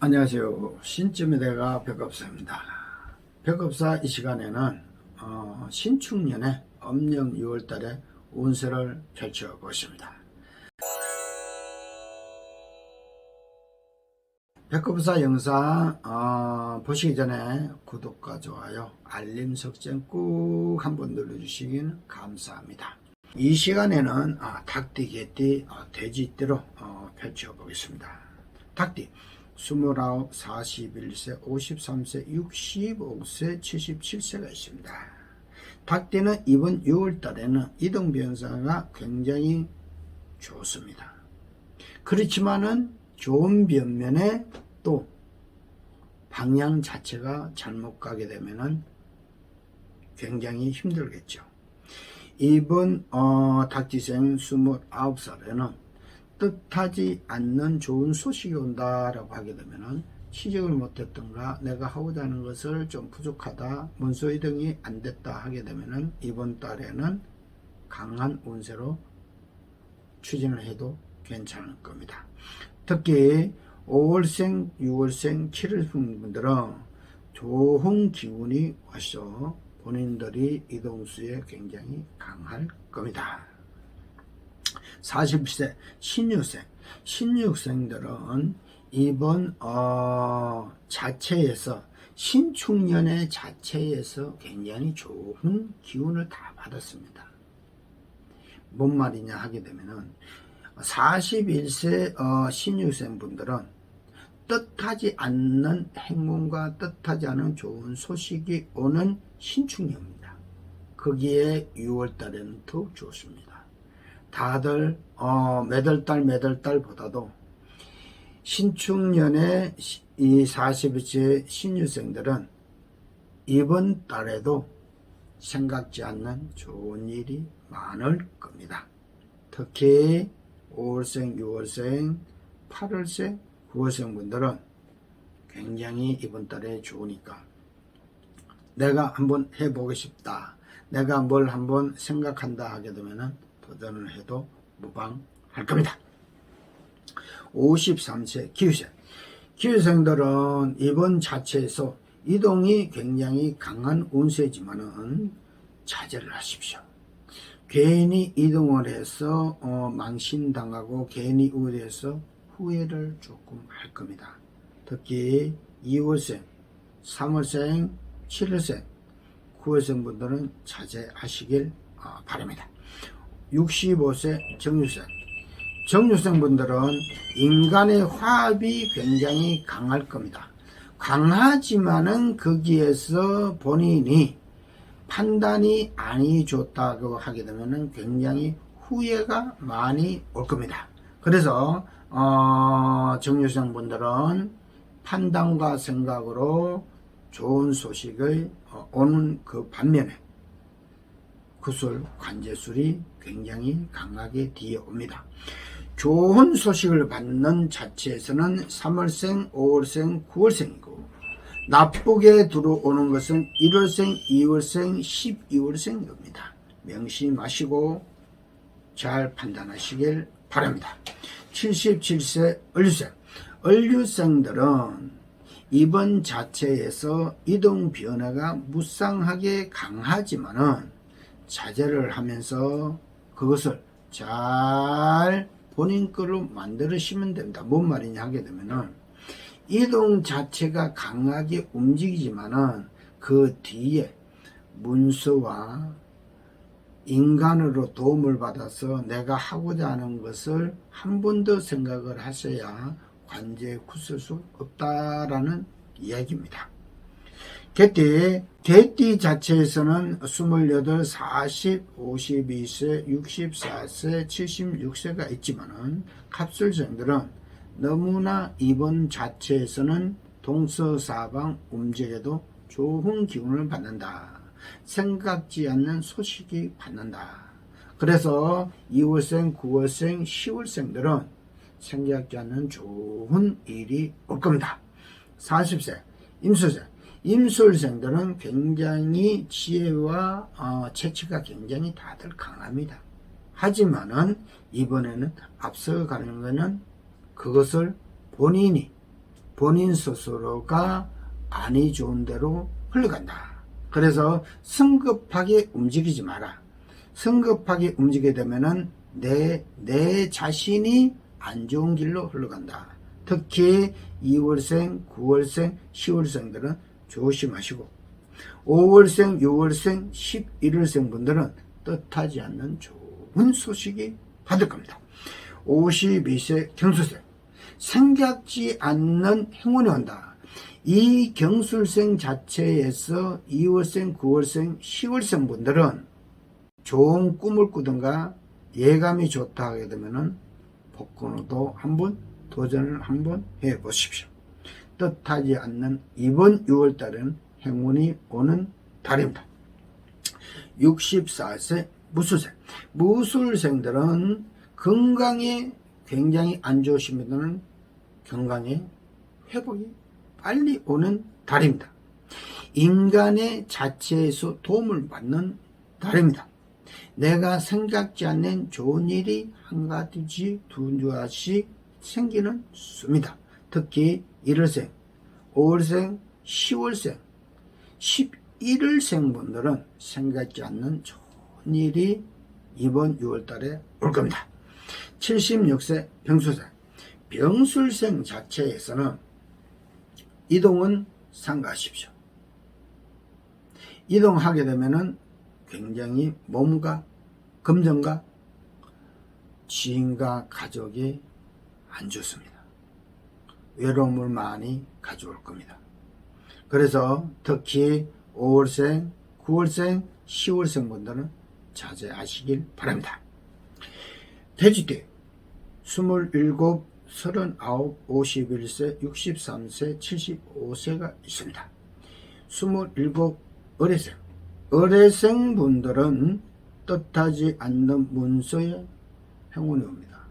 안녕하세요. 신쯤의 대가 백업사입니다. 백업사 이 시간에는 어, âm 년 6월달에 운세를 펼쳐보십니다. 백업사 영상 어, 보시기 전에 구독과 좋아요, 알림 설정 꾹 한번 눌러주시긴 감사합니다. 이 시간에는 아, 닭띠, 개띠, 어, 돼지띠로 어, 펼쳐보겠습니다. 닭띠 29, 41세, 53세, 65세, 77세가 있습니다. 닭띠는 이번 6월 달에는 이동 변화가 굉장히 좋습니다. 그렇지만은 좋은 변면에 또 방향 자체가 잘못 가게 되면은 굉장히 힘들겠죠. 이번 어, 닭띠생 29살에는 뜻하지 않는 좋은 소식이 온다라고 하게 되면은 시작을 못했던가 내가 하고자 하는 것을 좀 부족하다 문서 이동이 안 됐다 하게 되면은 이번 달에는 강한 운세로 추진을 해도 괜찮을 겁니다. 특히 5월생, 6월생, 7월생 분들은 좋은 기운이 와서 본인들이 이동수에 굉장히 강할 겁니다. 40세 신유생 신유생들은 이번 어, 자체에서 신축년의 자체에서 굉장히 좋은 기운을 다 받았습니다. 뭔 말이냐 하게 되면은 41세 어, 신유생 분들은 뜻하지 않는 행운과 뜻하지 않은 좋은 소식이 오는 신축년입니다. 거기에 6월 달에는 더욱 좋습니다. 다들 어, 매달 달 매달 달보다도 신축년의 이 40일째 신유생들은 이번 달에도 생각지 않는 좋은 일이 많을 겁니다. 특히 5월생, 6월생, 8월생, 9월생 분들은 굉장히 이번 달에 좋으니까 내가 한번 해보고 싶다. 내가 뭘 한번 생각한다 하게 되면은 도전을 해도 무방할 겁니다. 53세 기후생. 기후생들은 이번 자체에서 이동이 굉장히 강한 운세지만은 자제를 하십시오. 괜히 이동을 해서 어, 망신당하고 괜히 우울해서 후회를 조금 할 겁니다. 특히 2월생, 3월생, 7월생, 9월생 분들은 자제하시길 어, 바랍니다. 65세 정유생. 정유생 분들은 인간의 화합이 굉장히 강할 겁니다. 강하지만은 거기에서 본인이 판단이 아니 좋다고 하게 되면은 굉장히 후회가 많이 올 겁니다. 그래서 어, 정유생 분들은 판단과 생각으로 좋은 소식을 어, 오는 그 반면에 구술, 관제술이 굉장히 강하게 뒤에 옵니다. 좋은 소식을 받는 자체에서는 3월생, 5월생, 9월생이고 나쁘게 들어오는 것은 1월생, 2월생, 12월생입니다. 명심하시고 잘 판단하시길 바랍니다. 77세 을류생 을류생들은 이번 자체에서 이동 변화가 무쌍하게 강하지만은 자제를 하면서 그것을 잘 본인 거로 만들으시면 됩니다. 뭔 말이냐 하게 되면은 이동 자체가 강하게 움직이지만은 그 뒤에 문서와 인간으로 도움을 받아서 내가 하고자 하는 것을 한 번 더 생각을 하셔야 관제에 굳을 수 없다라는 이야기입니다. 개띠, 개띠 자체에서는 28, 40, 52세, 64세, 76세가 있지만은 갑술생들은 너무나 이번 자체에서는 동서사방 움직여도 좋은 기운을 받는다. 생각지 않는 소식이 받는다. 그래서 2월생, 9월생, 10월생들은 생각지 않는 좋은 일이 올 겁니다. 40세, 임수생. 임술생들은 굉장히 지혜와 어, 채취가 굉장히 다들 강합니다. 하지만은 이번에는 앞서가는 것은 그것을 본인이 본인 스스로가 안이 좋은 대로 흘러간다. 그래서 성급하게 움직이지 마라. 성급하게 움직이게 되면은 내, 내 자신이 안 좋은 길로 흘러간다. 특히 2월생, 9월생, 10월생들은 조심하시고 5월생, 6월생, 11월생 분들은 뜻하지 않는 좋은 소식이 받을 겁니다. 52세 경수생 생각지 않는 행운이 온다. 이 경술생 자체에서 2월생, 9월생, 10월생 분들은 좋은 꿈을 꾸든가 예감이 좋다 하게 되면은 복권으로도 한번 도전을 한번 해 보십시오. 뜻하지 않는 이번 6월 달에는 행운이 오는 달입니다. 64세 무술생. 무술생들은 건강에 굉장히 안 분들은 건강에 회복이 빨리 오는 달입니다. 인간의 자체에서 도움을 받는 달입니다. 내가 생각지 않는 좋은 일이 한 가지 두 가지씩 생기는 수입니다. 특히 1월생, 5월생, 10월생, 11월생 분들은 생각지 않는 좋은 일이 이번 6월 달에 올 겁니다. 76세 병술생. 병술생 자체에서는 이동은 삼가하십시오. 이동하게 되면은 굉장히 몸과 금전과 지인과 가족이 안 좋습니다. 외로움을 많이 가져올 겁니다. 그래서 특히 5월생, 9월생, 10월생 분들은 자제하시길 바랍니다. 돼지띠 27, 39, 51세, 63세, 75세가 있습니다. 27 어레생 어레생 분들은 뜻하지 않는 문서에 행운이 옵니다.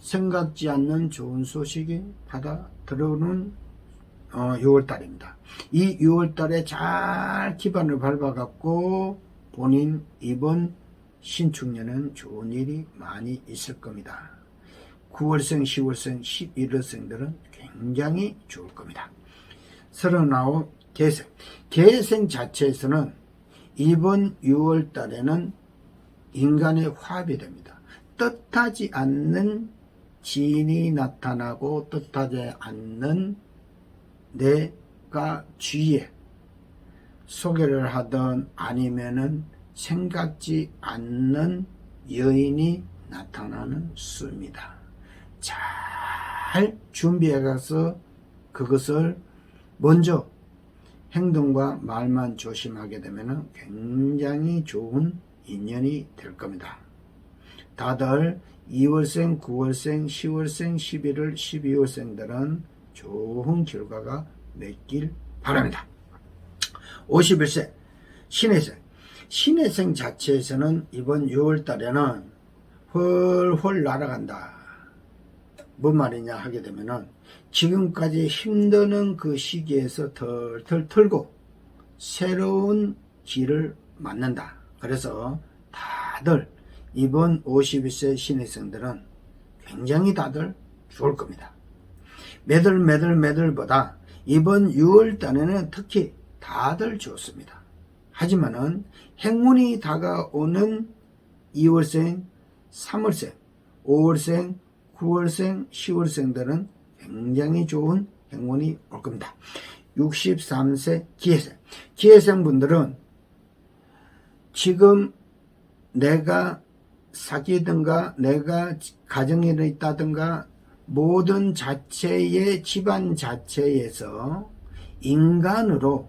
생각지 않는 좋은 소식이 받아 들어오는 어, 6월달입니다. 이 6월달에 잘 기반을 밟아갖고 본인 이번 신축년은 좋은 일이 많이 있을 겁니다. 9월생, 10월생, 11월생들은 굉장히 좋을 겁니다. 39 개생. 개생 자체에서는 이번 6월 달에는 인간의 화합이 됩니다. 뜻하지 않는 지인이 나타나고 뜻하지 않는 내가 주위에 소개를 하던 아니면은 생각지 않는 여인이 나타나는 수입니다. 잘 준비해 가서 그것을 먼저 행동과 말만 조심하게 되면 굉장히 좋은 인연이 될 겁니다. 다들 2월생, 9월생, 10월생, 11월, 12월생들은 좋은 결과가 맺길 바랍니다. 51세 신혜생 신혜생 자체에서는 이번 6월 달에는 훨훨 날아간다. 뭔 말이냐 하게 되면은 지금까지 힘드는 그 시기에서 털털 털고 새로운 길을 만난다. 그래서 다들 이번 51세 신입생들은 굉장히 다들 좋을 겁니다. 매들 매들 매들보다 이번 6월 달에는 특히 다들 좋습니다. 하지만은 행운이 다가오는 2월생, 3월생, 5월생, 9월생, 10월생들은 굉장히 좋은 행운이 올 겁니다. 63세 기회생. 기회생 분들은 지금 내가 사귀든가 내가 가정에 있다든가 모든 자체의 집안 자체에서 인간으로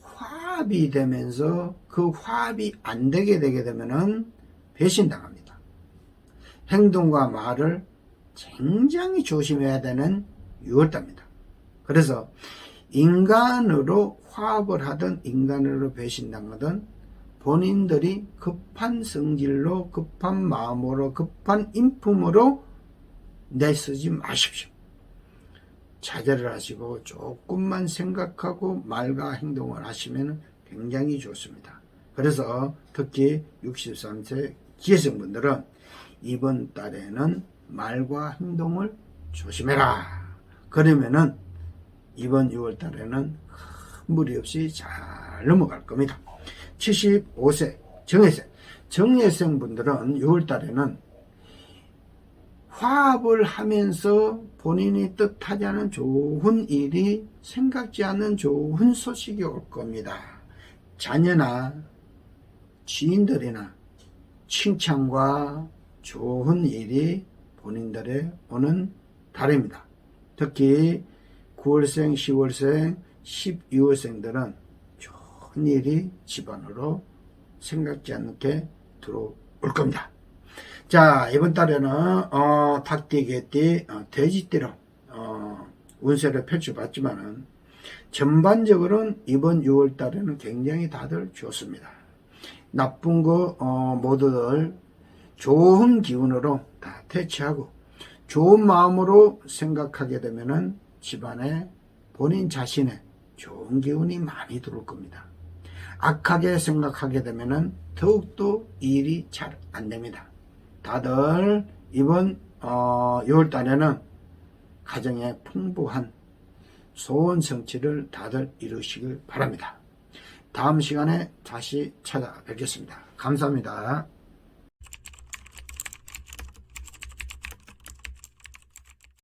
화합이 되면서 그 화합이 안 되게 되게 되면은 배신당합니다. 행동과 말을 굉장히 조심해야 되는 6월달입니다. 그래서 인간으로 화합을 하든 인간으로 배신당하든 본인들이 급한 성질로 급한 마음으로 급한 인품으로 내쓰지 마십시오. 자제를 하시고 조금만 생각하고 말과 행동을 하시면 굉장히 좋습니다. 그래서 특히 63세 기회생분들은 이번 달에는 말과 행동을 조심해라. 그러면은 이번 6월 달에는 무리 없이 잘 넘어갈 겁니다. 75세 정예생. 정예생 분들은 6월 달에는 화합을 하면서 본인이 뜻하지 않은 좋은 일이 생각지 않는 좋은 소식이 올 겁니다. 자녀나 지인들이나 칭찬과 좋은 일이 본인들의 오는 달입니다. 특히 9월생, 10월생, 12월생들은 좋은 일이 집안으로 생각지 않게 들어올 겁니다. 자, 이번 달에는, 어, 닭띠, 개띠, 어, 돼지띠로, 어, 운세를 펼쳐봤지만은, 전반적으로는 이번 6월 달에는 굉장히 다들 좋습니다. 나쁜 거, 어, 모두들 좋은 기운으로 다 퇴치하고, 좋은 마음으로 생각하게 되면은 집안에 본인 자신의 좋은 기운이 많이 들어올 겁니다. 악하게 생각하게 되면은 더욱더 일이 잘 안 됩니다. 다들 이번 어, 6월 달에는 가정에 풍부한 소원 성취를 다들 이루시길 바랍니다. 다음 시간에 다시 찾아뵙겠습니다. 감사합니다.